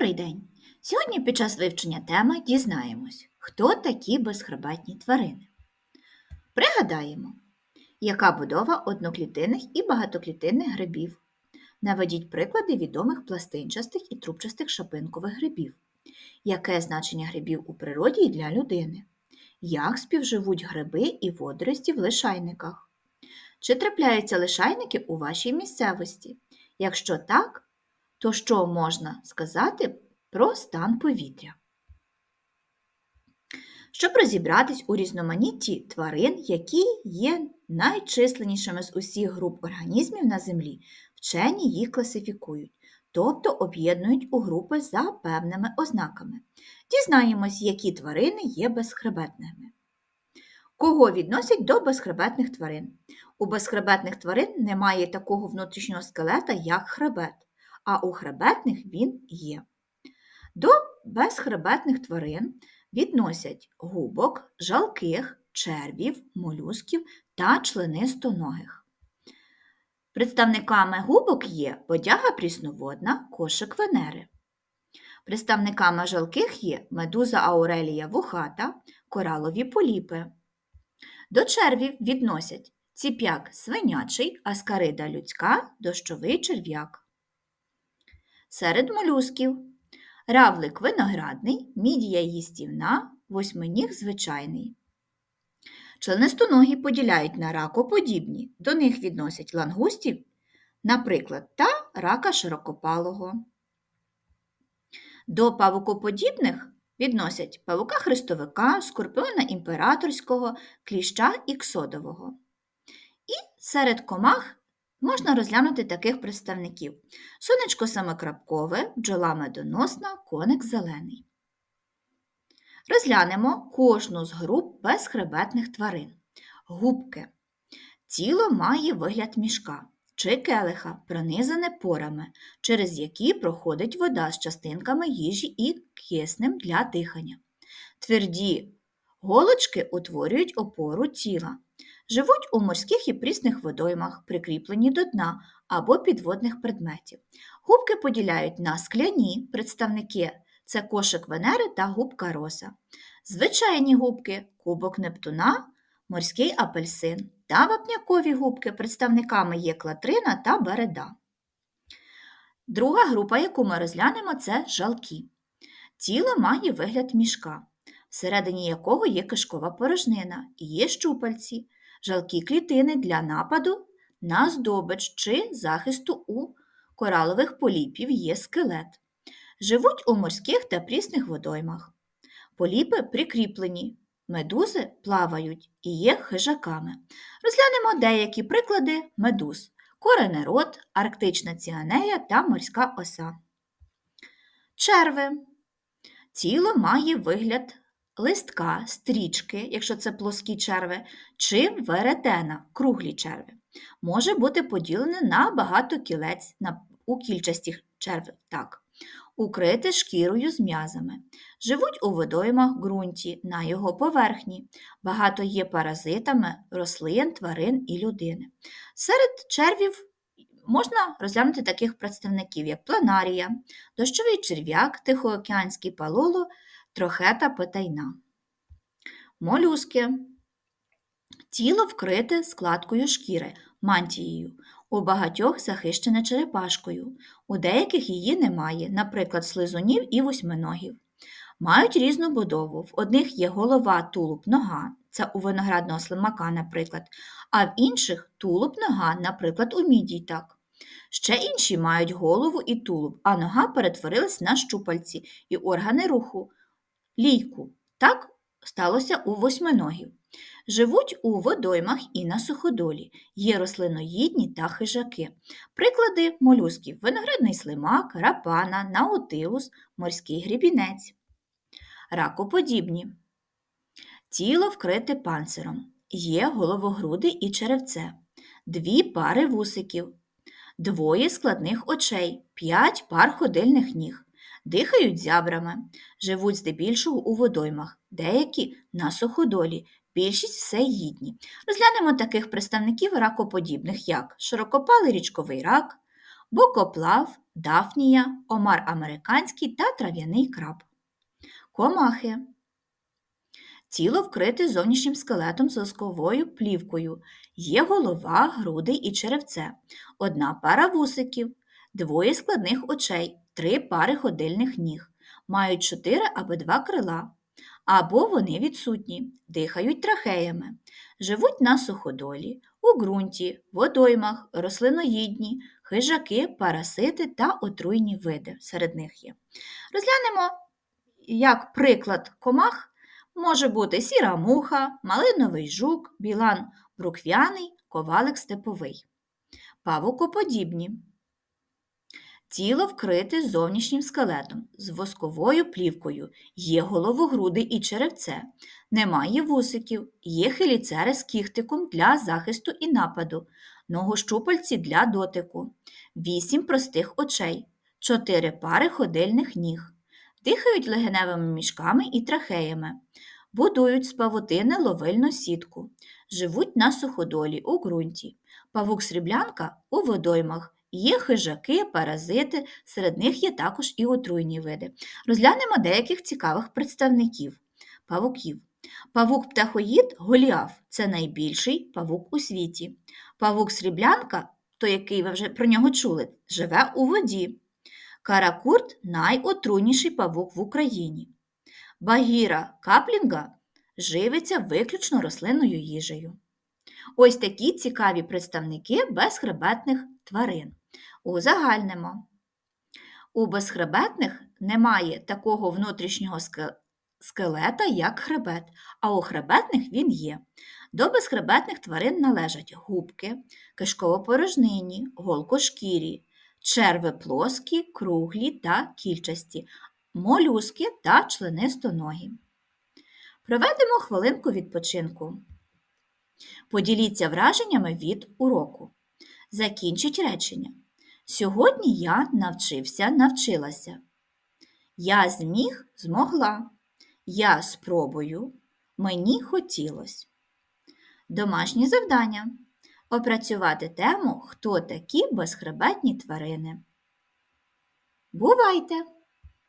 Добрий день! Сьогодні під час вивчення теми дізнаємось, хто такі безхребетні тварини. Пригадаємо, яка будова одноклітинних і багатоклітинних грибів. Наведіть приклади відомих пластинчастих і трубчастих шапинкових грибів. Яке значення грибів у природі і для людини? Як співживуть гриби і водорості в лишайниках? Чи трапляються лишайники у вашій місцевості? Якщо так, то що можна сказати про стан повітря? Щоб розібратись у різноманітті тварин, які є найчисленнішими з усіх груп організмів на Землі, вчені їх класифікують, тобто об'єднують у групи за певними ознаками. Дізнаємось, які тварини є безхребетними. Кого відносять до безхребетних тварин? У безхребетних тварин немає такого внутрішнього скелета, як хребет а у хребетних він є. До безхребетних тварин відносять губок, жалких, червів, молюсків та членистоногих. Представниками губок є подяга прісноводна, кошик Венери. Представниками жалких є медуза аурелія вухата, коралові поліпи. До червів відносять ціп'як свинячий, аскарида людська, дощовий черв'як. Серед молюсків равлик виноградний, мідія їстівна, восьминіг звичайний. Членистоногі поділяють на ракоподібні, до них відносять лангустів, наприклад, та рака широкопалого. До павукоподібних відносять павука хрестовика, скорпіона імператорського, кліща іксодового. І серед комах можна розглянути таких представників: сонечко самокрапкове, бджола медоносна, коник зелений. Розглянемо кожну з груп безхребетних тварин. Губки. Тіло має вигляд мішка чи келиха, пронизане порами, через які проходить вода з частинками їжі і киснем для дихання. Тверді голочки утворюють опору тіла. Живуть у морських і прісних водоймах, прикріплені до дна або підводних предметів. Губки поділяють на скляні представники це кошик Венери та губка роса. Звичайні губки кубок Нептуна, морський апельсин та вапнякові губки представниками є клатрина та береда. Друга група, яку ми розглянемо, це жалки. Тіло має вигляд мішка, всередині якого є кишкова порожнина і є щупальці жалкі клітини для нападу на здобич чи захисту у коралових поліпів є скелет. Живуть у морських та прісних водоймах. Поліпи прикріплені, медузи плавають і є хижаками. Розглянемо деякі приклади медуз коренерод, арктична ціанея та морська оса. Черви. Тіло має вигляд листка, стрічки, якщо це плоскі черви, чи веретена, круглі черви. Може бути поділене на багато кілець на, у кільчастих черв, так. Укрите шкірою з м'язами. Живуть у водоймах ґрунті, на його поверхні. Багато є паразитами рослин, тварин і людини. Серед червів можна розглянути таких представників, як планарія, дощовий черв'як, тихоокеанський палоло трохета питайна. Молюски. Тіло вкрите складкою шкіри, мантією, у багатьох захищене черепашкою, у деяких її немає, наприклад, слизунів і восьминогів. Мають різну будову. В одних є голова, тулуб, нога, це у виноградного слимака, наприклад, а в інших тулуб нога, наприклад, у мідій так. Ще інші мають голову і тулуб, а нога перетворилась на щупальці і органи руху, лійку. Так сталося у восьминогів. Живуть у водоймах і на суходолі, є рослиноїдні та хижаки. Приклади молюсків виноградний слимак, рапана, наутилус, морський грібінець. Ракоподібні. Тіло вкрите панциром. Є головогруди і черевце, дві пари вусиків, двоє складних очей, п'ять пар ходильних ніг, дихають зябрами, живуть здебільшого у водоймах, деякі на суходолі, більшість всеїдні. Розглянемо таких представників ракоподібних, як широкопалий річковий рак, бокоплав, дафнія, омар американський та трав'яний краб. Комахи. Тіло вкрите зовнішнім скелетом з восковою плівкою. Є голова, груди і черевце, одна пара вусиків, двоє складних очей, три пари ходильних ніг, мають чотири або два крила, або вони відсутні, дихають трахеями, живуть на суходолі, у ґрунті, водоймах, рослиноїдні, хижаки, парасити та отруйні види. Серед них є. Розглянемо, як приклад комах може бути сіра муха, малиновий жук, білан бруквяний, ковалик степовий. Павукоподібні. Тіло вкрите зовнішнім скелетом з восковою плівкою, є головогруди і черевце, немає вусиків, є хеліцери з кіхтиком для захисту і нападу, ногощупальці для дотику, вісім простих очей, чотири пари ходильних ніг, дихають легеневими мішками і трахеями, будують з павутини ловильну сітку, живуть на суходолі у ґрунті, павук-сріблянка у водоймах. Є хижаки, паразити, серед них є також і отруйні види. Розглянемо деяких цікавих представників павуків. Павук-птахоїд Голіаф це найбільший павук у світі. Павук-сріблянка, той, який ви вже про нього чули, живе у воді. Каракурт найотруйніший павук в Україні. Багіра каплінга живиться виключно рослинною їжею. Ось такі цікаві представники безхребетних тварин. Узагальнимо. У безхребетних немає такого внутрішнього скелета, як хребет, а у хребетних він є. До безхребетних тварин належать губки, кишково-порожнині, голкошкірі, черви плоскі, круглі та кільчасті, молюски та членистоногі. Проведемо хвилинку відпочинку. Поділіться враженнями від уроку. Закінчіть речення. Сьогодні я навчився, навчилася. Я зміг, змогла. Я спробую. Мені хотілося. Домашнє завдання. Опрацювати тему Хто такі безхребетні тварини. Бувайте!